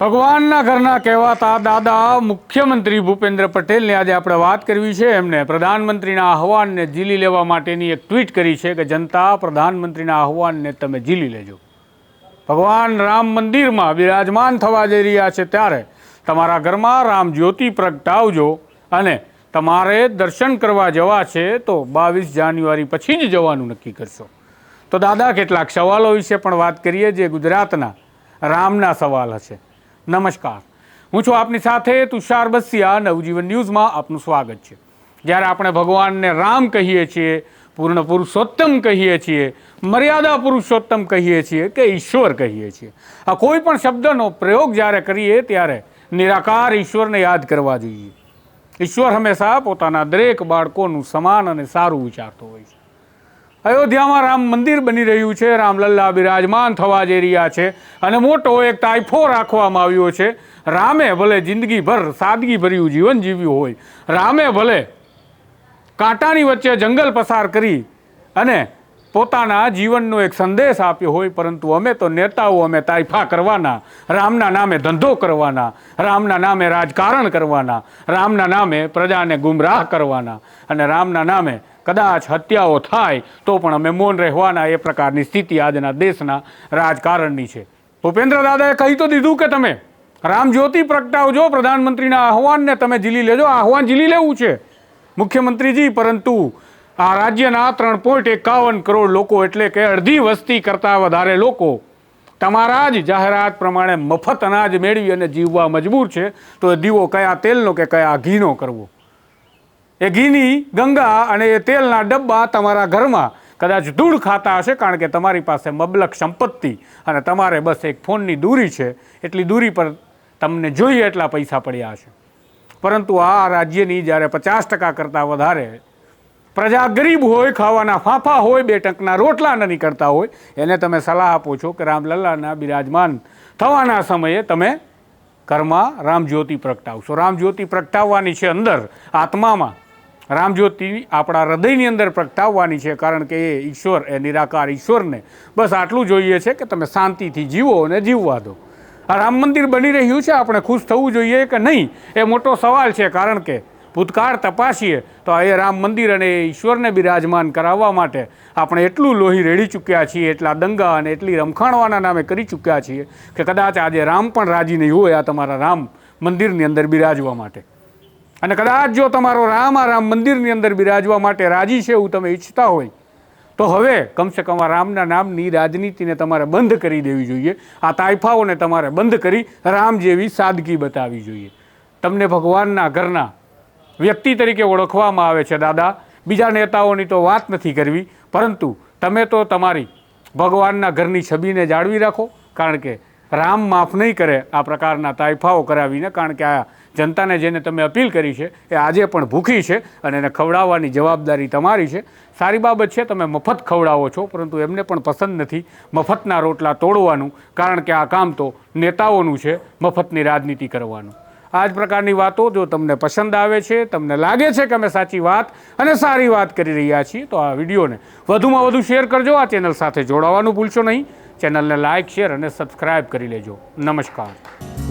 ભગવાનના ઘરના કહેવાતા દાદા મુખ્યમંત્રી ભૂપેન્દ્ર પટેલને આજે આપણે વાત કરવી છે. એમને પ્રધાનમંત્રીના આહવાનને ઝીલી લેવા માટેની એક ટ્વીટ કરી છે કે, જનતા, પ્રધાનમંત્રીના આહવાનને તમે ઝીલી લેજો. ભગવાન રામ મંદિરમાં બિરાજમાન થવા જઈ રહ્યા છે ત્યારે તમારા ઘરમાં રામ જ્યોતિ પ્રગટાવજો અને તમારે દર્શન કરવા જવા છે તો બાવીસ જાન્યુઆરી પછી જ જવાનું નક્કી કરશો. તો દાદા, કેટલાક સવાલો વિશે પણ વાત કરીએ જે ગુજરાતના રામના સવાલ હશે. નમસ્કાર. હું છું આપની સાથે તુષાર બસિયા, નવજીવન ન્યૂઝમાં આપનું સ્વાગત છે. જ્યારે આપણે ભગવાનને રામ કહીએ છીએ, પૂર્ણ પુરુષોત્તમ કહીએ છીએ, મર્યાદા પુરુષોત્તમ કહીએ છીએ કે ઈશ્વર કહીએ છીએ, આ કોઈ પણ શબ્દનો પ્રયોગ જ્યારે કરીએ ત્યારે નિરાકાર ઈશ્વરને યાદ કરવા જોઈએ. ઈશ્વર હંમેશા પોતાના દરેક બાળકોનું સમાન અને સારું વિચારતો હોય છે. અયોધ્યામાં રામ મંદિર બની રહ્યું છે. રામલલ્લા બિરાજમાન થવા જઈ રહ્યા છે અને મોટો એક તાઇફો રાખવામાં આવ્યો છે. રામે ભલે જિંદગીભર સાદગીભર્યું જીવન જીવ્યું હોય, રામે ભલે કાંટાની વચ્ચે જંગલ પસાર કરી અને પોતાના જીવનનો એક સંદેશ આપ્યો હોય, પરંતુ અમે તો નેતાઓ, અમે તાઇફા કરવાના, રામના નામે ધંધો કરવાના, રામના નામે રાજકારણ કરવાના, રામના નામે પ્રજાને ગુમરાહ કરવાના અને રામના નામે કદાચ હત્યાઓ થાય, તો પણ અમે મૌન રહેવાના એ પ્રકારની સ્થિતિ આજના દેશના રાજકારણની છે. ભૂપેન્દ્ર દાદાએ કહી તો દીધું કે તમે, રામ જ્યોતિ પ્રગટાવજો, પ્રધાનમંત્રીના આહવાનને તમે ઝીલી લેજો. આહવાન ઝીલી લેવું છે. મુખ્યમંત્રીજી, પરંતુ આ રાજ્યના ત્રણ પોઈન્ટ એકાવન કરોડ લોકો એટલે કે અડધી વસ્તી કરતાં વધારે લોકો તમારા જ જાહેરાત પ્રમાણે મફત અનાજ મેળવી અને જીવવા મજબૂર છે. તો એ દીવો કયા તેલનો કે કયા ઘીનો કરવો? એ ઘીની, ગંગા અને એ તેલના ડબ્બા તમારા ઘરમાં કદાચ ધૂળ ખાતા હશે, કારણ કે તમારી પાસે મબલક સંપત્તિ અને તમારે બસ એક ફોનની દૂરી છે, એટલી દૂરી પર તમને જોઈએ એટલા પૈસા પડ્યા હશે. પરંતુ આ રાજ્યની જ્યારે પચાસ ટકા કરતાં વધારે પ્રજા ગરીબ હોય, ખાવાના ફાંફા હોય, બે ટંકના રોટલા ન નીકળતા હોય, એને તમે સલાહ આપો છો કે રામલલ્લાના બિરાજમાન થવાના સમયે તમે ઘરમાં રામજ્યોતિ પ્રગટાવશો. રામજ્યોતિ પ્રગટાવવાની છે અંદર આત્મામાં. રામજ્યોતિ આપણા હૃદયની અંદર પ્રગટાવવાની છે, કારણ કે એ ઈશ્વર, એ નિરાકાર ઈશ્વરને બસ આટલું જોઈએ છે કે તમે શાંતિથી જીવો અને જીવવા દો. આ રામ મંદિર બની રહ્યું છે, આપણે ખુશ થવું જોઈએ કે નહીં? એ મોટો સવાલ છે, કારણ કે ભૂતકાળ તપાસીએ તો એ રામ મંદિર અને એ ઈશ્વરને બિરાજમાન કરાવવા માટે આપણે એટલું લોહી રેડી ચૂક્યા છીએ, એટલા દંગા અને એટલી રમખાણવાના નામે કરી ચૂક્યા છીએ કે કદાચ આજે રામ પણ રાજી નહીં હોય આ તમારા રામ મંદિરની અંદર બિરાજવા માટે. અને કદાચ જો તમારો રામ આ રામ મંદિરની અંદર બિરાજવા માટે રાજી છે એવું તમે ઈચ્છતા હોય, તો હવે કમસે કમ આ રામના નામની રાજનીતિને તમારે બંધ કરી દેવી જોઈએ. આ તાઇફાઓને તમારે બંધ કરી રામ જેવી સાદગી બતાવવી જોઈએ. તમને ભગવાનના ઘરના વ્યક્તિ તરીકે ઓળખવામાં આવે છે દાદા. બીજા નેતાઓની તો વાત નથી કરવી, પરંતુ તમે તો તમારી ભગવાનના ઘરની છબીને જાળવી રાખો, કારણ કે રામ માફ નહીં કરે આ પ્રકારના તાઇફાઓ કરાવીને, કારણ કે આ જનતાને જેને તમે અપીલ કરી છે એ આજે પણ ભૂખી છે અને એને ખવડાવવાની જવાબદારી તમારી છે. સારી બાબત છે તમે મફત ખવડાવો છો, પરંતુ એમને પણ પસંદ નથી મફતના રોટલા તોડવાનું, કારણ કે આ કામ તો નેતાઓનું છે, મફતની રાજનીતિ કરવાનું. આ જ પ્રકારની વાતો જો તમને પસંદ આવે છે, તમને લાગે છે કે અમે સાચી વાત અને સારી વાત કરી રહ્યા છીએ, તો આ વિડીયોને વધુમાં વધુ શેર કરજો, આ ચેનલ સાથે જોડાવાનું ભૂલશો નહીં. ચેનલને લાઇક શેર અને સબસ્ક્રાઇબ કરી લેજો. નમસ્કાર.